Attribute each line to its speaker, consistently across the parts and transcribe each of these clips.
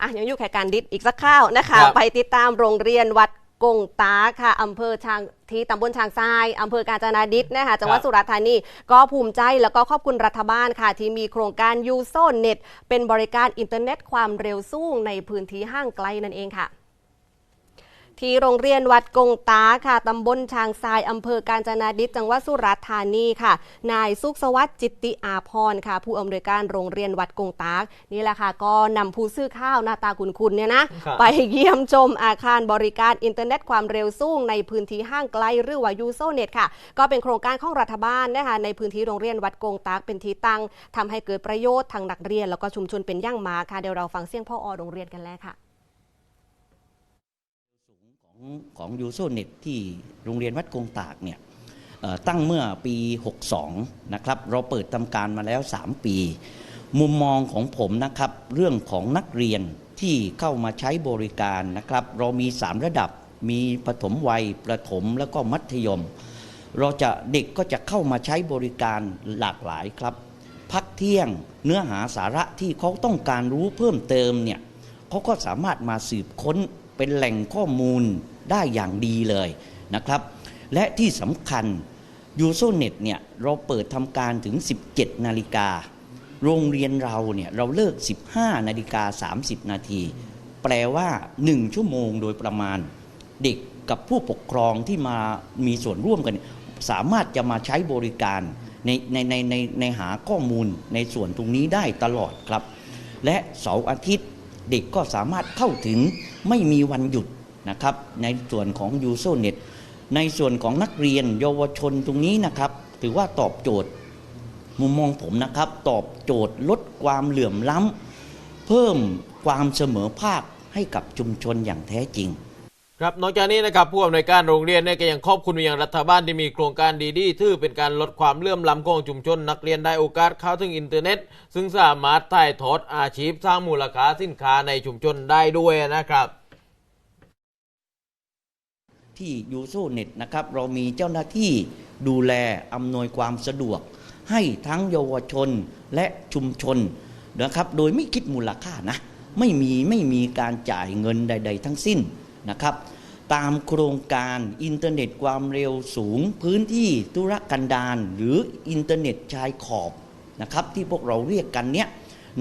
Speaker 1: อะยังอยู่แค่การดิดอีกสักข้าวนะคะ
Speaker 2: ครับ
Speaker 1: ไปติดตามโรงเรียนวัดกงตาค่ะอำเภอช้างที่ตำบลช้างทรายอำเภอกาญจนาดิษฐ์นะคะจังหวัด
Speaker 2: ครับ
Speaker 1: สุราษฎร์ธานีก็ภูมิใจแล้วก็ขอบคุณรัฐบาลค่ะ ที่มีโครงการยูโซเน็ตเป็นบริการอินเทอร์เน็ตความเร็วสูงในพื้นที่ห่างไกลนั่นเองค่ะ ที่โรงเรียนวัดกงตาค่ะตำบลช้างทรายอำเภอกาญจนาดิษฐ์จังหวัดสุราษฎร์ธานีค่ะ นายสุขสวัสดิ์จิตติอาพรค่ะ ผู้อำนวยการโรงเรียนวัดกงตานี่แหละค่ะ ก็นำผู้ซื้อข้าวหน้าตาคุณๆเนี่ยนะ
Speaker 2: ครับ
Speaker 1: ไปเยี่ยมชมอาคารบริการอินเทอร์เน็ตความเร็วสูงในพื้นที่ห้างไกลหรือว่ายูโซเน็ตค่ะ ก็เป็นโครงการของรัฐบาลนะคะในพื้นที่โรงเรียนวัดกงตากเป็นที่ตั้งทำให้เกิดประโยชน์ทางนักเรียน แล้วก็ชุมชนเป็นอย่างมากค่ะเดี๋ยวเราฟังเสียงพ่ออโรงเรียนกันแล้วค่ะ
Speaker 3: ของของยูโซเน็ตที่โรงเรียนวัดกงตากเนี่ยตั้งเมื่อปี 62 นะครับ เราเปิดทำการมาแล้ว 3 ปี มุมมองของผมนะครับ เรื่องของนักเรียนที่เข้ามาใช้บริการนะครับ เรามี 3 ระดับมีปฐมวัยประถมแล้วก็มัธยม เราจะเด็กก็จะเข้ามาใช้บริการหลากหลายครับ พักเที่ยงเนื้อหาสาระที่เขาต้องการรู้เพิ่มเติมเนี่ยเขาก็สามารถมาสืบค้น เป็นแหล่งข้อมูลได้อย่างดีเลยนะครับ และที่สำคัญยูโซเน็ตเนี่ยเราเปิดทำการถึง 17 นาฬิกา โรงเรียนเราเนี่ยเราเลิก 15 นาฬิกา 30 นาที แปลว่า 1 ชั่วโมงโดยประมาณ เด็กกับผู้ปกครองที่มามีส่วนร่วมกัน สามารถจะมาใช้บริการในในในในในหาข้อมูลในส่วนตรงนี้ได้ตลอดครับ และเสาร์อาทิตย์ เด็กก็สามารถเข้าถึงไม่มีวันหยุดนะครับ ในส่วนของยูโซเน็ตในส่วนของนักเรียนเยาวชนตรงนี้นะครับ ถือว่าตอบโจทย์มุมมองผมนะครับ ตอบโจทย์ลดความเหลื่อมล้ำเพิ่มความเสมอภาคให้กับชุมชนอย่างแท้จริง
Speaker 2: ครับนอกจากนี้นะครับผู้อำนวยการโรงเรียนเนี่ยก็ยังขอบคุณไปยังรัฐบาลที่มีโครงการดีๆถือเป็นการลดความเลื่อมล้ำของชุมชน นักเรียนได้โอกาสเข้าถึงอินเทอร์เน็ต ซึ่งสามารถถ่ายทอดอาชีพสร้างมูลค่าสินค้าในชุมชนได้ด้วยนะครับ
Speaker 3: ที่ยูโซเน็ตนะครับเรามีเจ้าหน้าที่ดูแลอำนวยความสะดวก ให้ทั้งเยาวชนและชุมชนนะครับโดยไม่คิดมูลค่านะไม่มีไม่มีการจ่ายเงินใด ๆ ทั้งสิ้น นะครับ ตามโครงการอินเทอร์เน็ตความเร็วสูง พื้นที่ธุรกันดารหรืออินเทอร์เน็ตชายขอบนะครับ ที่พวกเราเรียกกันเนี้ย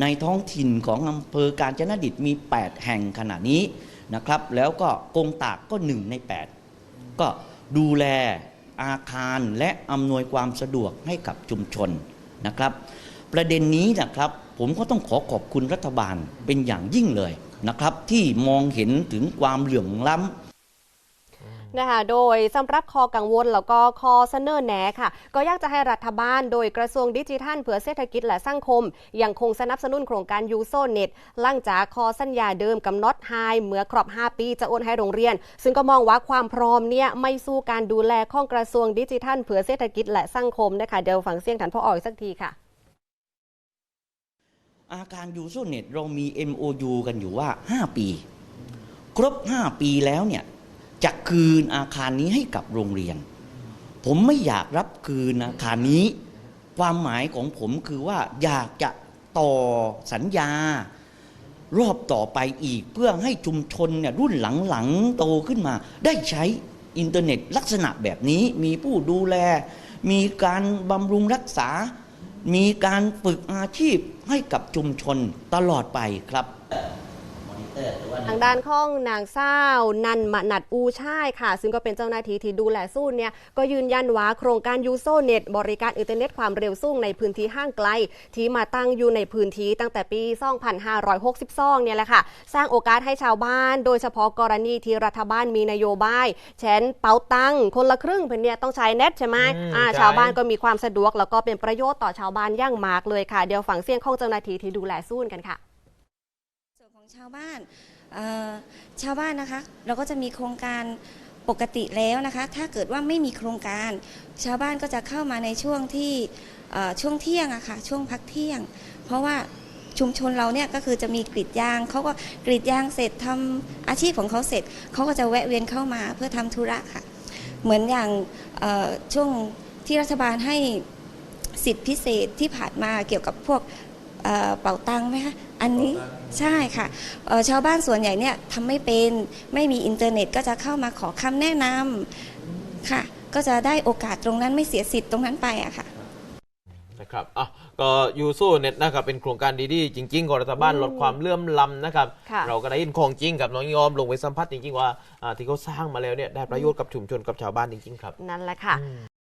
Speaker 3: ในท้องถิ่นของอำเภอการจนดิตมี 8 แห่งขณะนี้นะครับ แล้วก็กงตากก็หนึ่งใน 8 ก็ดูแลอาคารและอำนวยความสะดวกให้กับชุมชนนะครับ ประเด็นนี้นะครับผมก็ต้องขอขอบคุณรัฐบาลเป็นอย่างยิ่งเลย นะครับ ที่มองเห็นถึงความเหลื่อมล้ำ
Speaker 1: นะคะโดยสำหรับคอกังวลแล้วก็คอเสนอแหนค่ะ ก็อยากจะให้รัฐบาล โดยกระทรวงดิจิทัลเพื่อเศรษฐกิจและสังคม ยังคงสนับสนุนโครงการยูโซเน็ตหลังจากคอสัญญาเดิมกำหนดไฮเมื่อครบ 5 ปีจะโอนให้โรงเรียน ซึ่งก็มองว่าความพร้อมเนี่ยไม่สู้การดูแลของกระทรวงดิจิทัลเพื่อเศรษฐกิจและสังคมนะคะเดี๋ยวฟังเสียงท่านพ่อออยสักทีค่ะ
Speaker 3: อาการยูโซเน็ตเรามี MOU กันอยู่ว่า 5 ปี ครบ 5 ปีแล้วเนี่ยจะคืนอาคารนี้ให้กับโรงเรียน ผมไม่อยากรับคืนอาคารนี้ ความหมายของผมคือว่าอยากจะต่อสัญญารอบต่อไปอีกเพื่อให้ชุมชนเนี่ยรุ่นหลังๆโตขึ้นมา ได้ใช้อินเทอร์เน็ตลักษณะแบบนี้มีผู้ดูแล มีการบำรุงรักษา มีการฝึกอาชีพให้กับชุมชนตลอดไปครับ
Speaker 1: ทางด้านของนางเศร้านันมนัดอูช่ายค่ะ ซึ่งก็เป็นเจ้าหน้าที่ที่ดูแลสู้เนี่ยก็ยืนยันว่าโครงการยูโซเน็ตบริการอินเทอร์เน็ตความเร็วสูงในพื้นที่ห้างไกล ที่มาตั้งอยู่ในพื้นที่ตั้งแต่ปี 2562 เนี่ยแหละค่ะ สร้างโอกาสให้ชาวบ้าน โดยเฉพาะกรณีที่รัฐบาลมีนโยบายเช่นเป๋าตังค์คนละครึ่งเพื่อนเนี่ยต้องใช้เน็ตใช่ไหม
Speaker 2: อืม
Speaker 1: อ่า
Speaker 2: ใช่
Speaker 1: ชาวบ้านก็มีความสะดวกแล้วก็เป็นประโยชน์ต่อชาวบ้านอย่างมากเลยค่ะเดี๋ยวฟังเสียงของเจ้าหน้าที่ที่ดูแลสู้กันค่ะ
Speaker 4: ส่วนของ ชาวบ้านชาวบ้านนะคะ เราก็จะมีโครงการปกติแล้วนะคะ ถ้าเกิดว่าไม่มีโครงการ ชาวบ้านก็จะเข้ามาในช่วงที่ช่วงเที่ยงอะค่ะช่วงพักเที่ยง เพราะว่าชุมชนเราเนี่ยก็คือจะมีกรีดยางเขาก็กรีดยางเสร็จทำอาชีพของเขาเสร็จเขาก็จะแวะเวียนเข้ามาเพื่อทำธุระค่ะ เหมือนอย่างช่วงที่รัฐบาลให้สิทธิพิเศษที่ผ่านมาเกี่ยวกับพวกเป่าตังไหมคะ อันนี้ใช่ค่ะเอ่อชาวบ้านส่วนใหญ่เนี่ยทำไม่เป็นไม่มีอินเทอร์เน็ตก็จะเข้ามาขอคำแนะนำค่ะ ก็จะได้โอกาสตรงนั้นไม่เสียสิทธิ์ตรงนั้นไปอะค่ะ
Speaker 2: นะครับอะก็ยูโซเน็ตนะครับเป็นโครงการดีๆ จริงๆของรัฐบาลลดความเลื่อมล้ำนะครับ
Speaker 1: ค่ะ
Speaker 2: เราก็ได้ยินของจริงกับน้องยอมลงไปสัมผัสจริงๆว่าอ่าที่เขาสร้างมาแล้วเนี่ยได้ประโยชน์กับชุมชนกับชาวบ้านจริงๆครับ
Speaker 1: นั่นแหละค่ะ